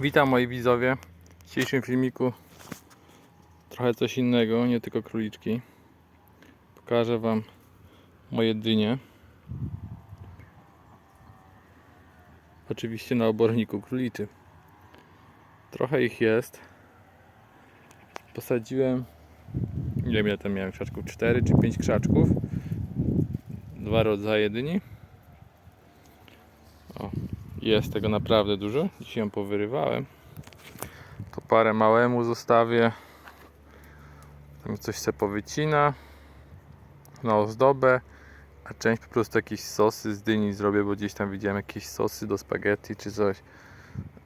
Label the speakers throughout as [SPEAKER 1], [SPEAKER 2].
[SPEAKER 1] Witam moi widzowie. W dzisiejszym filmiku trochę coś innego, nie tylko króliczki. Pokażę Wam moje dynie. Oczywiście na oborniku króliczy. Trochę ich jest. Posadziłem, ile tam miałem krzaczków, 4 czy 5 krzaczków. Dwa rodzaje dyni. Jest tego naprawdę dużo. Dzisiaj ją powyrywałem. To parę małemu zostawię. Tam coś się powycina na ozdobę. A część po prostu jakieś sosy z dyni zrobię, bo gdzieś tam widziałem jakieś sosy do spaghetti czy coś.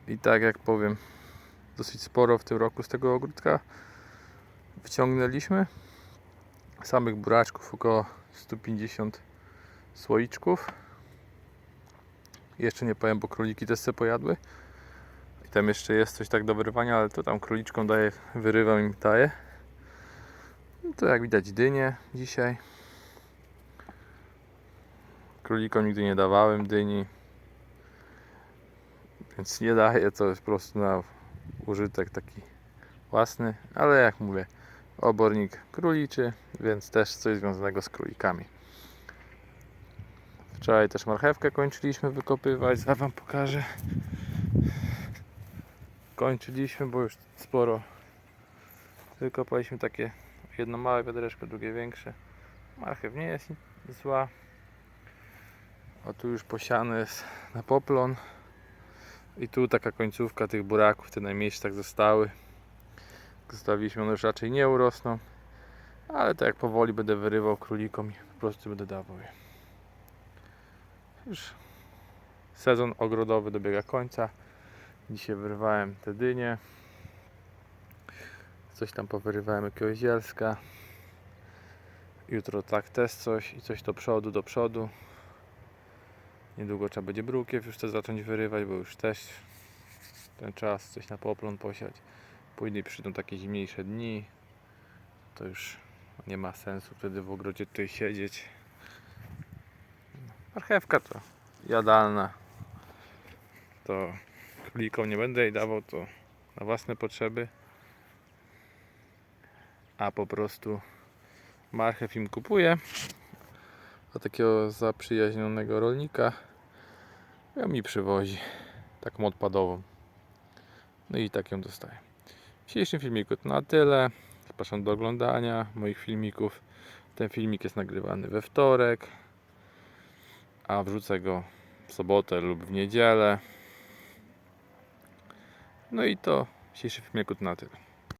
[SPEAKER 1] I tak jak powiem, dosyć sporo w tym roku z tego ogródka wyciągnęliśmy. Samych buraczków około 150 słoiczków. Jeszcze nie powiem, bo króliki też se pojadły. I tam jeszcze jest coś tak do wyrywania, ale to tam króliczkom daję, wyrywam im daję. No to jak widać dynie dzisiaj. Królikom nigdy nie dawałem dyni. Więc nie daję, to jest po prostu na użytek taki własny. Ale jak mówię, obornik króliczy, więc też coś związanego z królikami. Wczoraj też marchewkę kończyliśmy wykopywać, zaraz wam pokażę. Kończyliśmy, bo już sporo wykopaliśmy takie jedno małe wiadereczko, drugie większe. Marchew nie jest zła. O tu już posiany jest na poplon. I tu taka końcówka tych buraków, te najmniejsze tak zostały. Zostawiliśmy, one już raczej nie urosną. Ale tak jak powoli będę wyrywał królikom i po prostu będę dawał je. Już sezon ogrodowy dobiega końca. Dzisiaj wyrywałem te dynie. Coś tam powyrywałem jakiegoś zielska. Jutro tak też coś i coś do przodu, do przodu. Niedługo trzeba będzie brukiew już też zacząć wyrywać, bo już też ten czas coś na poplon posiać. Później przyjdą takie zimniejsze dni. To już nie ma sensu wtedy w ogrodzie tutaj siedzieć. Marchewka to jadalna. To królikom nie będę jej dawał, to na własne potrzeby. A po prostu marchew im kupuję. Od takiego zaprzyjaźnionego rolnika. Ja mi przywozi taką odpadową. No i tak ją dostaję. W dzisiejszym filmiku to na tyle. Zapraszam do oglądania moich filmików. Ten filmik jest nagrywany we wtorek a wrzucę go w sobotę lub w niedzielę. No i to dzisiejszy filmik na tyle.